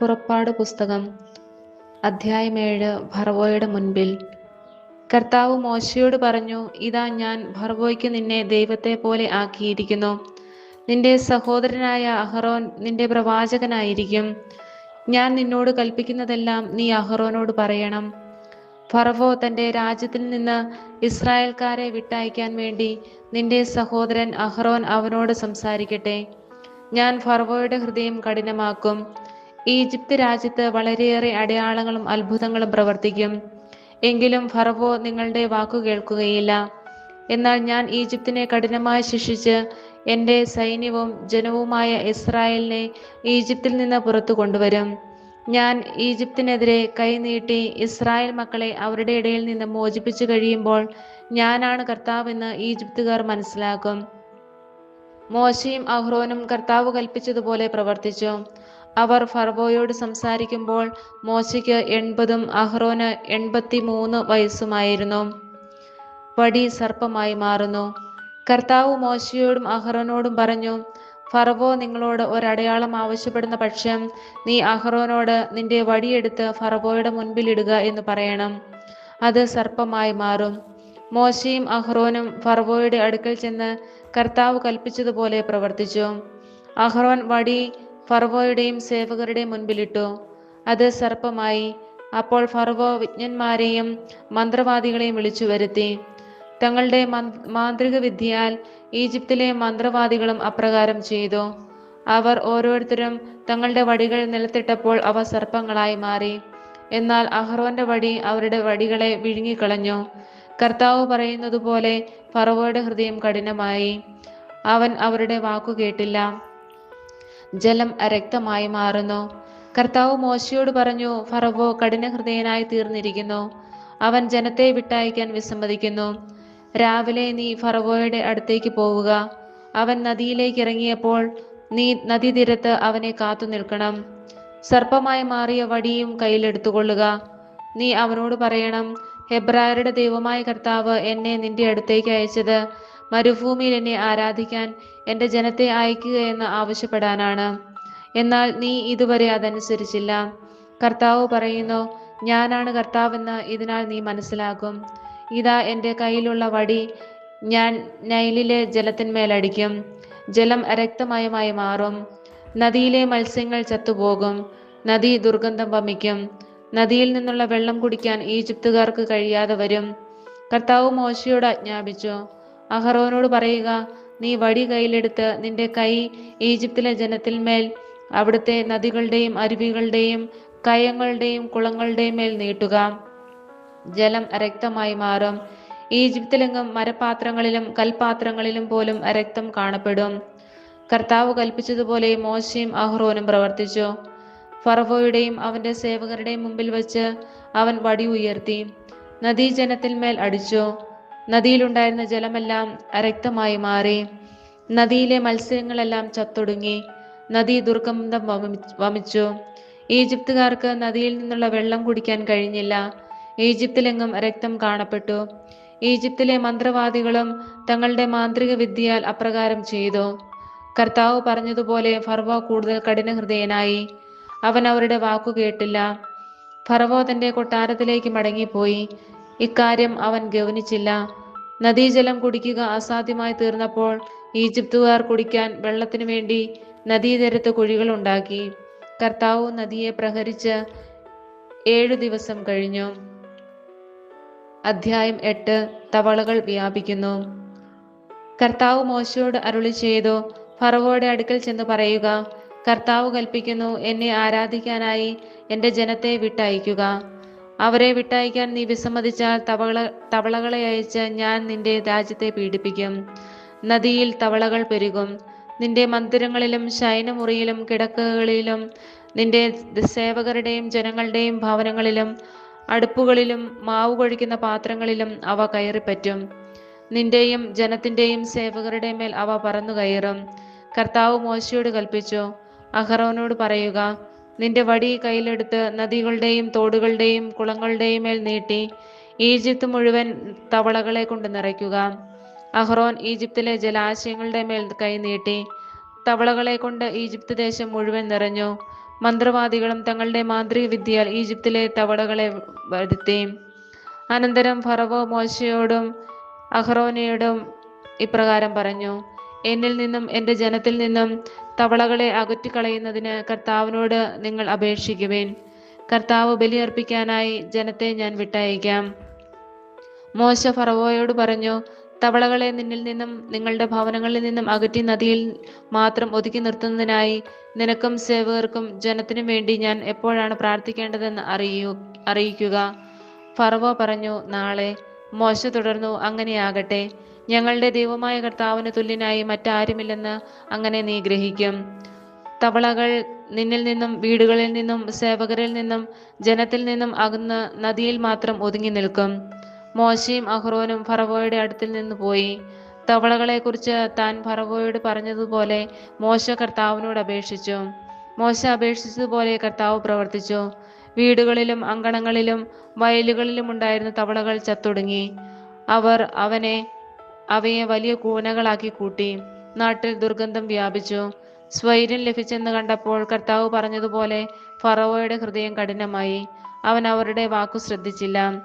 പുറപ്പാട് പുസ്തകം. അധ്യായം ഏഴ് ഭർവോയുടെ മുൻപിൽ. കർത്താവ് മോശയോട് പറഞ്ഞു ഇതാ ഞാൻ ഭർവോയ്ക്ക് നിന്നെ ദൈവത്തെ പോലെ ആക്കിയിരിക്കുന്നു. നിന്റെ സഹോദരനായ അഹറോൻ നിന്റെ പ്രവാചകനായിരിക്കും. ഞാൻ നിന്നോട് കൽപ്പിക്കുന്നതെല്ലാം നീ അഹറോനോട് പറയണം. ഫറവോ തന്റെ രാജ്യത്തിൽ നിന്ന് ഇസ്രായേൽക്കാരെ വിട്ടയക്കാൻ വേണ്ടി നിന്റെ സഹോദരൻ അഹ്റോൻ അവനോട് സംസാരിക്കട്ടെ. ഞാൻ ഫറവോയുടെ ഹൃദയം കഠിനമാക്കും. ഈജിപ്ത് രാജ്യത്ത് വളരെയേറെ അടയാളങ്ങളും അത്ഭുതങ്ങളും പ്രവർത്തിക്കും. എങ്കിലും ഫറവോ നിങ്ങളുടെ വാക്കു കേൾക്കുകയില്ല. എന്നാൽ ഞാൻ ഈജിപ്തിനെ കഠിനമായി ശിക്ഷിച്ച് എന്റെ സൈന്യവും ജനവുമായ ഇസ്രായേലിനെ ഈജിപ്തിൽ നിന്ന് പുറത്തു കൊണ്ടുവരും. ഞാൻ ഈജിപ്തിനെതിരെ കൈനീട്ടി ഇസ്രായേൽ മക്കളെ അവരുടെ ഇടയിൽ നിന്ന് മോചിപ്പിച്ചു കഴിയുമ്പോൾ ഞാനാണ് കർത്താവെന്ന് ഈജിപ്തുകാർ മനസ്സിലാക്കും. മോശയും അഹ്റോനും കർത്താവ് കൽപ്പിച്ചതുപോലെ പ്രവർത്തിച്ചു. അവർ ഫർവോയോട് സംസാരിക്കുമ്പോൾ മോശയ്ക്ക് എൺപതും അഹ്റോന് എൺപത്തി മൂന്ന് വയസ്സുമായിരുന്നു. വടി സർപ്പമായി മാറുന്നു. കർത്താവ് മോശയോടും അഹ്റോനോടും പറഞ്ഞു ഫറവോ നിങ്ങളോട് ഒരടയാളം ആവശ്യപ്പെടുന്ന പക്ഷം നീ അഹ്റോനോട് നിന്റെ വടിയെടുത്ത് ഫറവോയുടെ മുൻപിലിടുക എന്ന് പറയണം. അത് സർപ്പമായി മാറും മോശയും അഹ്റോനും ഫറവോയുടെ അടുക്കൽ ചെന്ന് കർത്താവ് കൽപ്പിച്ചതുപോലെ പ്രവർത്തിച്ചു. അഹ്റോൻ വടി ഫറവോയുടെയും സേവകരുടെയും മുൻപിലിട്ടു. അത് സർപ്പമായി. അപ്പോൾ ഫർവോ വിജ്ഞന്മാരെയും മന്ത്രവാദികളെയും വിളിച്ചു വരുത്തി. തങ്ങളുടെ മാന്ത്രിക വിദ്യയാൽ ഈജിപ്തിലെ മന്ത്രവാദികളും അപ്രകാരം ചെയ്തു. അവർ ഓരോരുത്തരും തങ്ങളുടെ വടികൾ നിലത്തിട്ടപ്പോൾ അവ സർപ്പങ്ങളായി മാറി. എന്നാൽ അഹ്റോന്റെ വടി അവരുടെ വടികളെ വിഴുങ്ങിക്കളഞ്ഞു. കർത്താവ് പറയുന്നതുപോലെ ഫറവോയുടെ ഹൃദയം കഠിനമായി. അവൻ അവരുടെ വാക്കു കേട്ടില്ല. ജലം രക്തമായി മാറുന്നു. കർത്താവ് മോശയോട് പറഞ്ഞു ഫറവോ കഠിന ഹൃദയനായി തീർന്നിരിക്കുന്നു. അവൻ ജനത്തെ വിട്ടയക്കാൻ വിസമ്മതിക്കുന്നു. രാവിലെ നീ ഫറവോയുടെ അടുത്തേക്ക് പോവുക. അവൻ നദിയിലേക്ക് ഇറങ്ങിയപ്പോൾ നീ നദീതീരത്ത് അവനെ കാത്തു നിൽക്കണം. സർപ്പമായി മാറിയ വടിയും കയ്യിലെടുത്തുകൊള്ളുക നീ അവനോട് പറയണം ഹെബ്രായരുടെ ദൈവമായ കർത്താവ് എന്നെ നിന്റെ അടുത്തേക്ക് അയച്ചത് മരുഭൂമിയിൽ എന്നെ ആരാധിക്കാൻ എന്റെ ജനത്തെ അയക്കുക എന്ന് ആവശ്യപ്പെടാനാണ്. എന്നാൽ നീ ഇതുവരെ അതനുസരിച്ചില്ല. കർത്താവ് പറയുന്നു ഞാനാണ് കർത്താവെന്ന് ഇതിനാൽ നീ മനസ്സിലാക്കും. ഇതാ എന്റെ കയ്യിലുള്ള വടി ഞാൻ നൈലിലെ ജലത്തിന്മേലടിക്കും ജലം രക്തമയമായി മാറും. നദിയിലെ മത്സ്യങ്ങൾ ചത്തുപോകും. നദി ദുർഗന്ധം വമിക്കും. നദിയിൽ നിന്നുള്ള വെള്ളം കുടിക്കാൻ ഈജിപ്തുകാർക്ക് കഴിയാതെ വരും. കർത്താവ് മോശയോട് ആജ്ഞാപിച്ചു അഹറോനോട് പറയുക നീ വടി കയ്യിലെടുത്ത് നിന്റെ കൈ ഈജിപ്തിലെ ജനത്തിന്മേൽ അവിടുത്തെ നദികളുടെയും അരുവികളുടെയും കയങ്ങളുടെയും കുളങ്ങളുടെയും മേൽ നീട്ടുക. ജലം രക്തമായി മാറും. ഈജിപ്തിലെങ്ങും മരപാത്രങ്ങളിലും കൽപാത്രങ്ങളിലും പോലും രക്തം കാണപ്പെടും. കർത്താവ് കൽപ്പിച്ചതുപോലെ മോശയും അഹ്റോനും പ്രവർത്തിച്ചു. ഫറവോയുടെയും അവന്റെ സേവകരുടെയും മുമ്പിൽ വച്ച് അവൻ വടി ഉയർത്തി. നദീജനത്തിന്മേൽ അടിച്ചു. നദിയിലുണ്ടായിരുന്ന ജലമെല്ലാം രക്തമായി മാറി. നദിയിലെ മത്സ്യങ്ങളെല്ലാം ചത്തൊടുങ്ങി. നദി ദുർഗന്ധം വമിച്ചു. ഈജിപ്തുകാർക്ക് നദിയിൽ നിന്നുള്ള വെള്ളം കുടിക്കാൻ കഴിഞ്ഞില്ല. ഈജിപ്തിലെങ്ങും രക്തം കാണപ്പെട്ടു. ഈജിപ്തിലെ മന്ത്രവാദികളും തങ്ങളുടെ മാന്ത്രിക വിദ്യയാൽ അപ്രകാരം ചെയ്തു. കർത്താവ് പറഞ്ഞതുപോലെ ഫർവോ കൂടുതൽ കഠിന ഹൃദയനായി അവൻ അവരുടെ വാക്കു കേട്ടില്ല. ഫർവോ തന്റെ കൊട്ടാരത്തിലേക്ക് മടങ്ങിപ്പോയി. ഇക്കാര്യം അവൻ ഗവനിച്ചില്ല നദീജലം കുടിക്കുക അസാധ്യമായി തീർന്നപ്പോൾ ഈജിപ്തുകാർ കുടിക്കാൻ വെള്ളത്തിനു വേണ്ടി നദീതീരത്ത് കുഴികൾ ഉണ്ടാക്കി. കർത്താവ് നദിയെ പ്രഹരിച്ച് ഏഴു ദിവസം കഴിഞ്ഞു. അധ്യായം എട്ട്. തവളകൾ വ്യാപിക്കുന്നു. കർത്താവ് മോശയോട് അരുളി ചെയ്തു ഫറവോയുടെ അടുക്കൽ ചെന്ന് പറയുക കർത്താവ് കൽപ്പിക്കുന്നു എന്നെ ആരാധിക്കാനായി എന്റെ ജനത്തെ വിട്ടയക്കുക. അവരെ വിട്ടയക്കാൻ നീ വിസമ്മതിച്ചാൽ തവള തവളകളെ അയച്ച് ഞാൻ നിന്റെ രാജ്യത്തെ പീഡിപ്പിക്കും. നദിയിൽ തവളകൾ പെരുകും. നിന്റെ മന്ദിരങ്ങളിലും ശയനമുറിയിലും കിടക്കകളിലും നിന്റെ സേവകരുടെയും ജനങ്ങളുടെയും ഭവനങ്ങളിലും അടുപ്പുകളിലും മാവ് കൊഴിക്കുന്ന പാത്രങ്ങളിലും അവ കയറിപ്പറ്റും. നിന്റെയും ജനത്തിന്റെയും സേവകരുടെ മേൽ അവ പറന്നു കയറും കർത്താവ് മോശയോട് കൽപ്പിച്ചു. അഹറോനോട് പറയുക നിന്റെ വടി കയ്യിലെടുത്ത് നദികളുടെയും തോടുകളുടെയും കുളങ്ങളുടെയും മേൽ നീട്ടി ഈജിപ്ത് മുഴുവൻ തവളകളെ കൊണ്ട് നിറയ്ക്കുക. അഹ്റോൻ ഈജിപ്തിലെ ജലാശയങ്ങളുടെ മേൽ കൈ നീട്ടി തവളകളെ കൊണ്ട് ഈജിപ്ത് ദേശം മുഴുവൻ നിറഞ്ഞു. മന്ത്രവാദികളും തങ്ങളുടെ മാന്ത്രിക വിദ്യയാൽ ഈജിപ്തിലെ തവളകളെ വരുത്തി. അനന്തരം ഫറവോ മോശയോടും അഹ്റോനയോടും ഇപ്രകാരം പറഞ്ഞു എന്നിൽ നിന്നും എന്റെ ജനത്തിൽ നിന്നും തവളകളെ അകറ്റിക്കളയുന്നതിന് കർത്താവിനോട് നിങ്ങൾ അപേക്ഷിക്കുവേൻ. കർത്താവ് ബലിയർപ്പിക്കാനായി ജനത്തെ ഞാൻ വിട്ടയക്കാം മോശ ഫറവോയോട് പറഞ്ഞു തവളകളെ നിന്നിൽ നിന്നും നിങ്ങളുടെ ഭവനങ്ങളിൽ നിന്നും അകറ്റി നദിയിൽ മാത്രം ഒതുക്കി നിർത്തുന്നതിനായി നിനക്കും സേവകർക്കും ജനത്തിനും വേണ്ടി ഞാൻ എപ്പോഴാണ് പ്രാർത്ഥിക്കേണ്ടതെന്ന് അറിയൂ അറിയിക്കുക. ഫറവോ പറഞ്ഞു നാളെ. മോശ തുടർന്നു അങ്ങനെയാകട്ടെ. ഞങ്ങളുടെ ദൈവമായ കർത്താവിന് തുല്യനായി മറ്റാരുമില്ലെന്ന് അങ്ങനെ നീ ഗ്രഹിക്കും. തവളകൾ നിന്നിൽ നിന്നും വീടുകളിൽ നിന്നും സേവകരിൽ നിന്നും ജനത്തിൽ നിന്നും അകന്ന് നദിയിൽ മാത്രം ഒതുങ്ങി നിൽക്കും. മോശയും അഹ്റോനും ഫറവോയുടെ അടുത്തിൽ നിന്ന് പോയി. തവളകളെക്കുറിച്ച് താൻ ഫറവോയോട് പറഞ്ഞതുപോലെ മോശ കർത്താവിനോട് അപേക്ഷിച്ചു. മോശ അപേക്ഷിച്ചതുപോലെ കർത്താവ് പ്രവർത്തിച്ചു. വീടുകളിലും അങ്കണങ്ങളിലും വയലുകളിലും ഉണ്ടായിരുന്ന തവളകൾ ചത്തൊടുങ്ങി. അവർ അവനെ അവയെ വലിയ കൂനകളാക്കി കൂട്ടി. നാട്ടിൽ ദുർഗന്ധം വ്യാപിച്ചു. സ്വൈര്യം ലഭിച്ചെന്ന് കണ്ടപ്പോൾ കർത്താവ് പറഞ്ഞതുപോലെ ഫറവോയുടെ ഹൃദയം കഠിനമായി. അവൻ അവരുടെ വാക്കു ശ്രദ്ധിച്ചില്ല.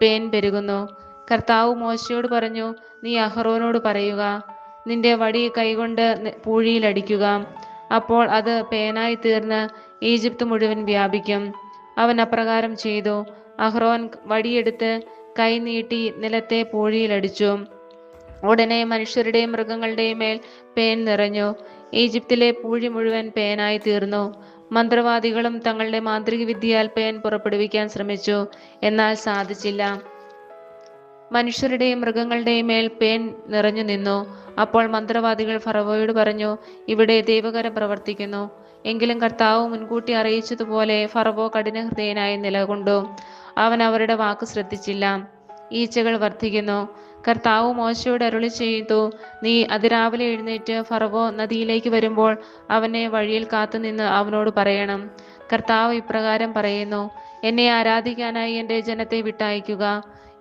പേൻ പെരുകുന്നു. കർത്താവ് മോശയോട് പറഞ്ഞു നീ അഹ്റോനോട് പറയുക. നിന്റെ വടി കൈകൊണ്ട് പൂഴിയിലടിക്കുക അപ്പോൾ അത് പേനായി തീർന്ന് ഈജിപ്ത് മുഴുവൻ വ്യാപിക്കും. അവൻ അപ്രകാരം ചെയ്തു. അഹ്റോൻ വടിയെടുത്ത് കൈ നീട്ടി നിലത്തെ പൂഴിയിലടിച്ചു ഉടനെ മനുഷ്യരുടെയും മൃഗങ്ങളുടെയും മേൽ പേൻ നിറഞ്ഞു. ഈജിപ്തിലെ പൂഴി മുഴുവൻ പേനായി തീർന്നു. മന്ത്രവാദികളും തങ്ങളുടെ മാന്ത്രിക വിദ്യയാൽ പേൻ പുറപ്പെടുവിക്കാൻ ശ്രമിച്ചു. എന്നാൽ സാധിച്ചില്ല. മനുഷ്യരുടെയും മൃഗങ്ങളുടെയും മേൽ പേൻ നിറഞ്ഞു നിന്നു. അപ്പോൾ മന്ത്രവാദികൾ ഫറവോയോട് പറഞ്ഞു ഇവിടെ ദൈവകരം പ്രവർത്തിക്കുന്നു. എങ്കിലും കർത്താവ് മുൻകൂട്ടി അറിയിച്ചതുപോലെ ഫറവോ കഠിനഹൃദയനായി നിലകൊണ്ടു. അവൻ അവരുടെ വാക്ക് ശ്രദ്ധിച്ചില്ല. ഈച്ചകൾ വർദ്ധിക്കുന്നു. കർത്താവ് മോശയോട് അരുളി ചെയ്തു നീ അതിരാവിലെ എഴുന്നേറ്റ് ഫറവോ നദിയിലേക്ക് വരുമ്പോൾ അവനെ വഴിയിൽ കാത്തുനിന്ന് അവനോട് പറയണം. കർത്താവ് ഇപ്രകാരം പറയുന്നു എന്നെ ആരാധിക്കാനായി എന്റെ ജനത്തെ വിട്ടയക്കുക.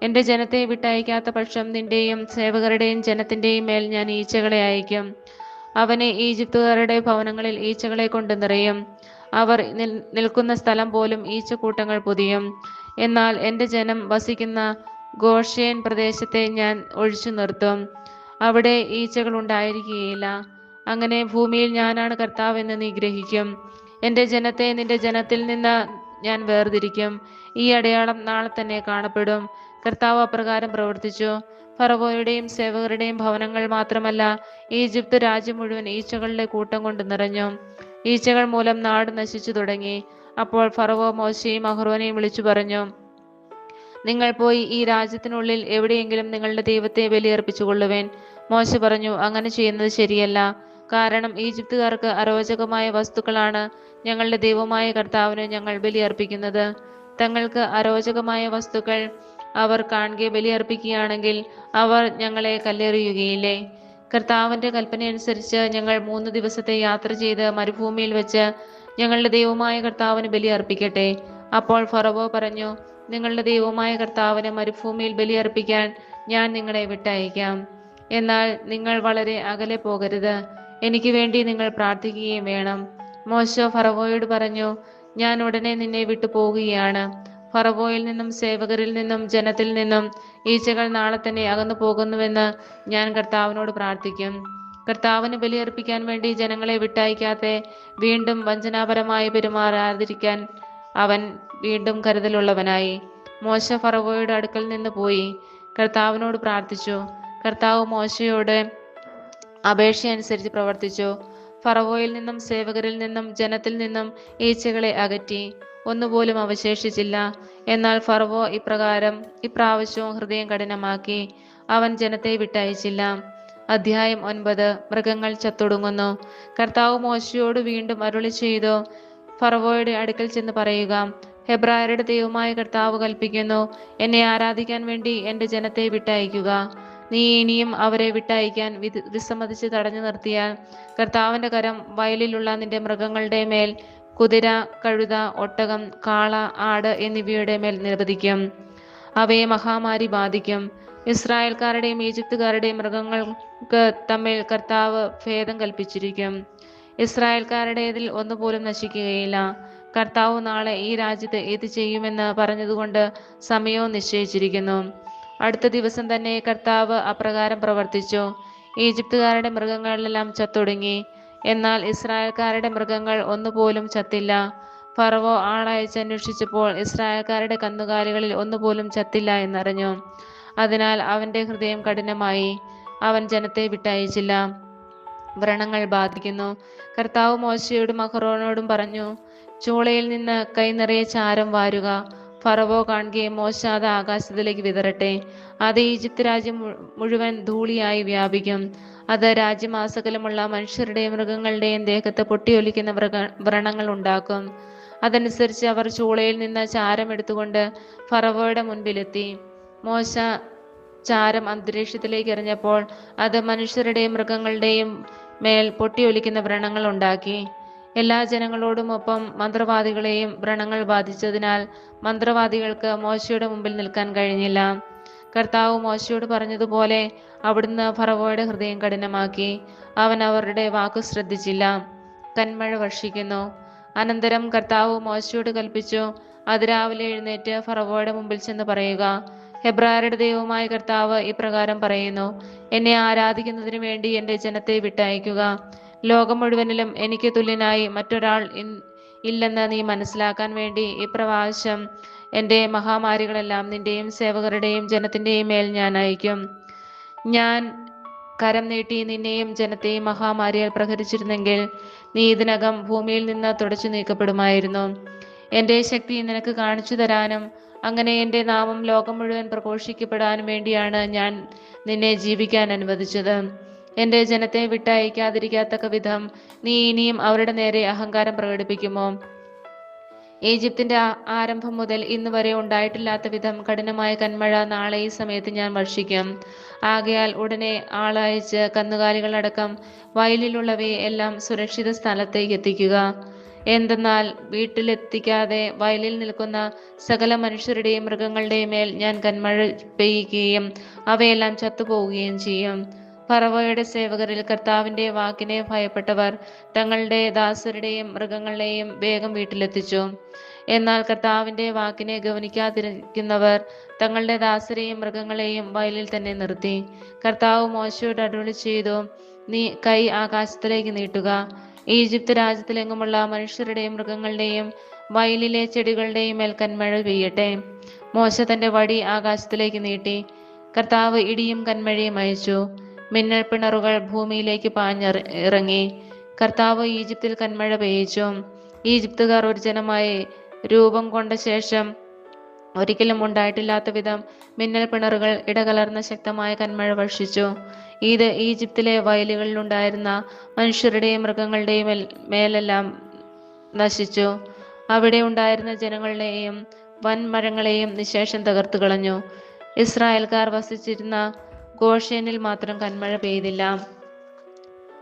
എന്റെ ജനത്തെ വിട്ടയക്കാത്ത പക്ഷം നിന്റെയും സേവകരുടെയും ജനത്തിന്റെയും മേൽ ഞാൻ ഈച്ചകളെ അയക്കും അവനെ ഈജിപ്തുകാരുടെ ഭവനങ്ങളിൽ ഈച്ചകളെ കൊണ്ട് നിറയും. അവർ നിൽക്കുന്ന സ്ഥലം പോലും ഈച്ചക്കൂട്ടങ്ങൾ പൊതിയും. എന്നാൽ എന്റെ ജനം വസിക്കുന്ന ഗോഷ്യൻ പ്രദേശത്തെ ഞാൻ ഒഴിച്ചു നിർത്തും. അവിടെ ഈച്ചകൾ ഉണ്ടായിരിക്കുകയില്ല. അങ്ങനെ ഭൂമിയിൽ ഞാനാണ് കർത്താവെന്ന് നീ ഗ്രഹിക്കും. എന്റെ ജനത്തെ നിന്റെ ജനത്തിൽ നിന്ന് ഞാൻ വേർതിരിക്കും. ഈ അടയാളം നാളെ തന്നെ കാണപ്പെടും. കർത്താവ് അപ്രകാരം പ്രവർത്തിച്ചു. ഫറവോയുടെയും സേവകരുടെയും ഭവനങ്ങൾ മാത്രമല്ല ഈജിപ്ത് രാജ്യം മുഴുവൻ ഈച്ചകളുടെ കൂട്ടം കൊണ്ട് നിറഞ്ഞു. ഈച്ചകൾ മൂലം നാട് നശിച്ചു തുടങ്ങി. അപ്പോൾ ഫറവോ മോശയും അഹ്റോനെയും വിളിച്ചു പറഞ്ഞു നിങ്ങൾ പോയി ഈ രാജ്യത്തിനുള്ളിൽ എവിടെയെങ്കിലും നിങ്ങളുടെ ദൈവത്തെ ബലിയർപ്പിച്ചുകൊള്ളുവേൻ. മോശ പറഞ്ഞു അങ്ങനെ ചെയ്യുന്നത് ശരിയല്ല. കാരണം ഈജിപ്തുകാർക്ക് അരോചകമായ വസ്തുക്കളാണ് ഞങ്ങളുടെ ദൈവമായ കർത്താവിന് ഞങ്ങൾ ബലിയർപ്പിക്കുന്നത്. തങ്ങൾക്ക് അരോചകമായ വസ്തുക്കൾ അവർ കാണുകെ ബലിയർപ്പിക്കുകയാണെങ്കിൽ അവർ ഞങ്ങളെ കല്ലെറിയുകയില്ലേ? കർത്താവിന്റെ കൽപ്പനയനുസരിച്ച് ഞങ്ങൾ മൂന്ന് ദിവസത്തെ യാത്ര ചെയ്ത് മരുഭൂമിയിൽ വെച്ച് ഞങ്ങളുടെ ദൈവമായ കർത്താവിന് ബലിയർപ്പിക്കട്ടെ. അപ്പോൾ ഫറവോ പറഞ്ഞു നിങ്ങളുടെ ദൈവമായ കർത്താവിന് മരുഭൂമിയിൽ ബലിയർപ്പിക്കാൻ ഞാൻ നിങ്ങളെ വിട്ടയക്കാം. എന്നാൽ നിങ്ങൾ വളരെ അകലെ പോകരുത്. എനിക്ക് വേണ്ടി നിങ്ങൾ പ്രാർത്ഥിക്കുകയും വേണം. മോശ ഫറവോയോട് പറഞ്ഞു ഞാൻ ഉടനെ നിന്നെ വിട്ടു പോവുകയാണ്. ഫറവോയിൽ നിന്നും സേവകരിൽ നിന്നും ജനത്തിൽ നിന്നും ഈച്ചകൾ നാളെ തന്നെ അകന്നു പോകുന്നുവെന്ന് ഞാൻ കർത്താവിനോട് പ്രാർത്ഥിക്കും. കർത്താവിന് ബലിയർപ്പിക്കാൻ വേണ്ടി ജനങ്ങളെ വിട്ടയക്കാതെ വീണ്ടും വഞ്ചനാപരമായി പെരുമാറാതിരിക്കാൻ അവൻ വീണ്ടും കരുതലുള്ളവനായി. മോശ ഫറവോയുടെ അടുക്കൽ നിന്ന് പോയി. കർത്താവിനോട് പ്രാർത്ഥിച്ചു. കർത്താവ് മോശയോട് അപേക്ഷ അനുസരിച്ച് പ്രവർത്തിച്ചു. ഫറവോയിൽ നിന്നും സേവകരിൽ നിന്നും ജനത്തിൽ നിന്നും ഈച്ചകളെ അകറ്റി. ഒന്നുപോലും അവശേഷിച്ചില്ല. എന്നാൽ ഫറവോ ഇപ്രകാരം ഇപ്രാവശ്യവും ഹൃദയം കഠിനമാക്കി. അവൻ ജനത്തെ വിട്ടയച്ചില്ല. അധ്യായം ഒൻപത്. മൃഗങ്ങൾ ചത്തൊടുങ്ങുന്നു. കർത്താവ് മോശയോട് വീണ്ടും അരുളി ചെയ്തു ഫറവോയുടെ അടുക്കൽ ചെന്ന് പറയുക ഹെബ്രായരുടെ ദൈവമായ കർത്താവ് കൽപ്പിക്കുന്നു എന്നെ ആരാധിക്കാൻ വേണ്ടി എന്റെ ജനത്തെ വിട്ടയക്കുക. നീ ഇനിയും അവരെ വിട്ടയക്കാൻ വിസമ്മതിച്ച് തടഞ്ഞു നിർത്തിയാൽ കർത്താവിന്റെ കരം വയലിലുള്ള നിന്റെ മൃഗങ്ങളുടെ മേൽ കുതിര കഴുത ഒട്ടകം കാള ആട് എന്നിവയുടെ മേൽ നിരവധിക്കും. അവയെ മഹാമാരി ബാധിക്കും. ഇസ്രായേൽക്കാരുടെയും ഈജിപ്തുകാരുടെയും മൃഗങ്ങൾക്ക് തമ്മിൽ കർത്താവ് ഭേദം കൽപ്പിച്ചിരിക്കും. ഇസ്രായേൽക്കാരുടേതിൽ ഒന്നുപോലും നശിക്കുകയില്ല. കർത്താവ് നാളെ ഈ രാജ്യത്ത് ഇത് ചെയ്യുമെന്ന് പറഞ്ഞതുകൊണ്ട് സമയവും നിശ്ചയിച്ചിരിക്കുന്നു. അടുത്ത ദിവസം തന്നെ കർത്താവ് അപ്രകാരം പ്രവർത്തിച്ചു. ഈജിപ്തുകാരുടെ മൃഗങ്ങളെല്ലാം ചത്തൊടുങ്ങി. എന്നാൽ ഇസ്രായേൽക്കാരുടെ മൃഗങ്ങൾ ഒന്നുപോലും ചത്തില്ല. ഫറവോ ആളയച്ച് അന്വേഷിച്ചപ്പോൾ ഇസ്രായേൽക്കാരുടെ കന്നുകാലികളിൽ ഒന്നുപോലും ചത്തില്ല എന്നറിഞ്ഞു. അതിനാൽ അവന്റെ ഹൃദയം കഠിനമായി. അവൻ ജനത്തെ വിട്ടയച്ചില്ല. വ്രണങ്ങൾ ബാധിക്കുന്നു. കർത്താവ് മോശയോടും അഹ്റോനോടും പറഞ്ഞു ചൂളയിൽ നിന്ന് കൈ നിറയെ ചാരം വാരുക. ഫറവോ കാണുകയും മോശാദ ആകാശത്തിലേക്ക് വിതറട്ടെ. അത് ഈജിപ്ത് രാജ്യം മുഴുവൻ ധൂളിയായി വ്യാപിക്കും. അത് രാജ്യമാസകലമുള്ള മനുഷ്യരുടെയും മൃഗങ്ങളുടെയും ദേഹത്ത് പൊട്ടിയൊലിക്കുന്ന മൃഗ വ്രണങ്ങൾ ഉണ്ടാക്കും. അതനുസരിച്ച് അവർ ചൂളയിൽ നിന്ന് ചാരം എടുത്തുകൊണ്ട് ഫറവോയുടെ മുൻപിലെത്തി. മോശ ചാരം അന്തരീക്ഷത്തിലേക്ക് എറിഞ്ഞപ്പോൾ അത് മനുഷ്യരുടെയും മൃഗങ്ങളുടെയും മേൽ പൊട്ടിയൊലിക്കുന്ന വ്രണങ്ങൾ ഉണ്ടാക്കി. എല്ലാ ജനങ്ങളോടും ഒപ്പം മന്ത്രവാദികളെയും വ്രണങ്ങൾ ബാധിച്ചതിനാൽ മന്ത്രവാദികൾക്ക് മോശയുടെ മുമ്പിൽ നിൽക്കാൻ കഴിഞ്ഞില്ല. കർത്താവ് മോശയോട് പറഞ്ഞതുപോലെ അവിടുന്ന് ഫറവോയുടെ ഹൃദയം കഠിനമാക്കി. അവൻ അവരുടെ വാക്കു ശ്രദ്ധിച്ചില്ല. കന്മഴ വർഷിക്കുന്നു. അനന്തരം കർത്താവ് മോശയോട് കൽപ്പിച്ചു അതിരാവിലെ എഴുന്നേറ്റ് ഫറവോയുടെ മുമ്പിൽ ചെന്ന് പറയുക. ഹെബ്രായരുടെ ദൈവമായ കർത്താവ് ഇപ്രകാരം പറയുന്നു എന്നെ ആരാധിക്കുന്നതിന് വേണ്ടി എന്റെ ജനത്തെ വിട്ടയക്കുക. ലോകം മുഴുവനിലും എനിക്ക് തുല്യനായി മറ്റൊരാൾ ഇല്ലെന്ന് നീ മനസ്സിലാക്കാൻ വേണ്ടി ഈ പ്രവാശം എന്റെ മഹാമാരികളെല്ലാം നിന്റെയും സേവകരുടെയും ജനത്തിന്റെയും മേൽ ഞാൻ അയക്കും. ഞാൻ കരം നീട്ടി നിന്നെയും ജനത്തെയും മഹാമാരിയാൽ പ്രഹരിച്ചിരുന്നെങ്കിൽ നീ ഇതിനകം ഭൂമിയിൽ നിന്ന് തുടച്ചു നീക്കപ്പെടുമായിരുന്നു. എന്റെ ശക്തി നിനക്ക് കാണിച്ചു തരാനും അങ്ങനെ എന്റെ നാമം ലോകം മുഴുവൻ പ്രഘോഷിക്കപ്പെടാനും വേണ്ടിയാണ് ഞാൻ നിന്നെ ജീവിക്കാൻ അനുവദിച്ചത്. എന്റെ ജനത്തെ വിട്ടയക്കാതിരിക്കാത്തക്ക വിധം നീ ഇനിയും അവരുടെ നേരെ അഹങ്കാരം പ്രകടിപ്പിക്കുമോ? ഈജിപ്തിന്റെ ആരംഭം മുതൽ ഇന്ന് വരെ ഉണ്ടായിട്ടില്ലാത്ത വിധം കഠിനമായ കന്മഴ നാളെ ഈ സമയത്ത് ഞാൻ വർഷിക്കും. ആകയാൽ ഉടനെ ആളയച്ച് കന്നുകാലികളടക്കം വയലിലുള്ളവയെ എല്ലാം സുരക്ഷിത സ്ഥലത്തേക്ക് എത്തിക്കുക. എന്തെന്നാൽ വീട്ടിലെത്തിക്കാതെ വയലിൽ നിൽക്കുന്ന സകല മനുഷ്യരുടെയും മൃഗങ്ങളുടെയും മേൽ ഞാൻ കന്മഴ പെയ്യുകയും അവയെല്ലാം ചത്തുപോവുകയും ചെയ്യും. ഫറവോയുടെ സേവകരിൽ കർത്താവിന്റെ വാക്കിനെ ഭയപ്പെട്ടവർ തങ്ങളുടെ ദാസരുടെയും മൃഗങ്ങളുടെയും വേഗം വീട്ടിലെത്തിച്ചു. എന്നാൽ കർത്താവിന്റെ വാക്കിനെ ഗവനിക്കാതിരിക്കുന്നവർ തങ്ങളുടെ ദാസരെയും മൃഗങ്ങളെയും വയലിൽ തന്നെ നിർത്തി. കർത്താവ് മോശയോട് അരുളി ചെയ്തു നീ കൈ ആകാശത്തിലേക്ക് നീട്ടുക. ഈജിപ്ത് രാജ്യത്തിലെങ്ങുമുള്ള മനുഷ്യരുടെയും മൃഗങ്ങളുടെയും വയലിലെ ചെടികളുടെയും മേൽ കന്മഴ പെയ്യട്ടെ. മോശ തന്റെ വടി ആകാശത്തിലേക്ക് നീട്ടി. കർത്താവ് ഇടിയും കന്മഴയും അയച്ചു. മിന്നൽ പിണറുകൾ ഭൂമിയിലേക്ക് പാഞ്ഞിറ ഇറങ്ങി. കർത്താവ് ഈജിപ്തിൽ കന്മഴ പെയ്യിച്ചു. ഈജിപ്തുകാർ ഒരു ജനമായി രൂപം കൊണ്ട ശേഷം ഒരിക്കലും ഉണ്ടായിട്ടില്ലാത്ത വിധം മിന്നൽ പിണറുകൾ ഇടകലർന്ന ശക്തമായ കന്മഴ വർഷിച്ചു. ഇത് ഈജിപ്തിലെ വയലുകളിലുണ്ടായിരുന്ന മനുഷ്യരുടെയും മൃഗങ്ങളുടെയും മേലെല്ലാം നശിച്ചു. അവിടെ ഉണ്ടായിരുന്ന ജനങ്ങളുടെയും വൻമരങ്ങളെയും നിശേഷം തകർത്തു കളഞ്ഞു. ഇസ്രായേൽക്കാർ വസിച്ചിരുന്ന ഗോഷേനിൽ മാത്രം കന്മഴ പെയ്തില്ല.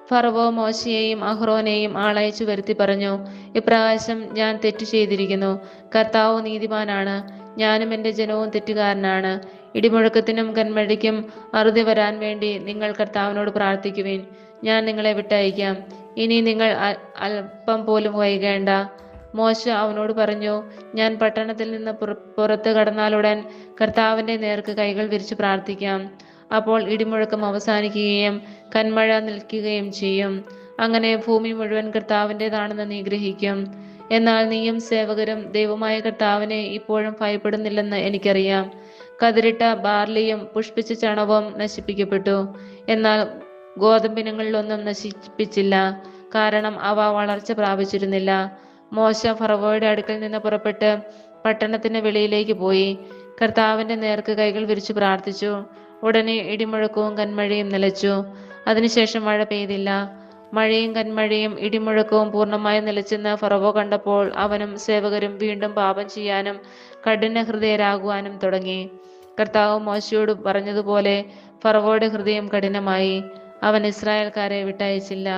ഫറവോ മോശയെയും അഹ്റോനെയും ആളയച്ചു വരുത്തി പറഞ്ഞു ഇപ്രാവശ്യം ഞാൻ തെറ്റു ചെയ്തിരിക്കുന്നു. കർത്താവ് നീതിമാനാണ്. ഞാനും എന്റെ ജനവും തെറ്റുകാരനാണ്. ഇടിമുഴക്കത്തിനും കന്മഴയ്ക്കും അറുതി വരാൻ വേണ്ടി നിങ്ങൾ കർത്താവിനോട് പ്രാർത്ഥിക്കുവിൻ. ഞാൻ നിങ്ങളെ വിട്ടയക്കാം ഇനി നിങ്ങൾ അല്പം പോലും വൈകേണ്ട. മോശ അവനോട് പറഞ്ഞു ഞാൻ പട്ടണത്തിൽ നിന്ന് പുറ- പുറത്ത് കടന്നാലുടൻ കർത്താവിന്റെ നേർക്ക് കൈകൾ വിരിച്ചു പ്രാർത്ഥിക്കാം. അപ്പോൾ ഇടിമുഴക്കം അവസാനിക്കുകയും കന്മഴ നിൽക്കുകയും ചെയ്യും. അങ്ങനെ ഭൂമി മുഴുവൻ കർത്താവിന്റെതാണെന്ന് നീ ഗ്രഹിക്കും. എന്നാൽ നീയും സേവകരും ദൈവമായ കർത്താവിനെ ഇപ്പോഴും ഭയപ്പെടുന്നില്ലെന്ന് എനിക്കറിയാം. കതിരിട്ട ബാർലിയും പുഷ്പിച്ച ചണവും നശിപ്പിക്കപ്പെട്ടു. എന്നാൽ ഗോതമ്പിനങ്ങളിലൊന്നും നശിപ്പിച്ചില്ല. കാരണം അവ വളർച്ച പ്രാപിച്ചിരുന്നില്ല. മോശ ഫറവോയുടെ അടുക്കൽ നിന്ന് പുറപ്പെട്ട് പട്ടണത്തിന് വെളിയിലേക്ക് പോയി. കർത്താവിന്റെ നേർക്ക് കൈകൾ വിരിച്ചു പ്രാർത്ഥിച്ചു. ഉടനെ ഇടിമുഴക്കവും കന്മഴയും നിലച്ചു. അതിനുശേഷം മഴ പെയ്തില്ല. മഴയും കന്മഴയും ഇടിമുഴക്കവും പൂർണമായി നിലച്ചെന്ന് ഫറവോ കണ്ടപ്പോൾ അവനും സേവകരും വീണ്ടും പാപം ചെയ്യാനും കഠിന ഹൃദയരാകുവാനും തുടങ്ങി. കർത്താവ് മോശയോട് പറഞ്ഞതുപോലെ ഫറവോയുടെ ഹൃദയം കഠിനമായി. അവൻ ഇസ്രായേൽക്കാരെ വിട്ടയച്ചില്ല.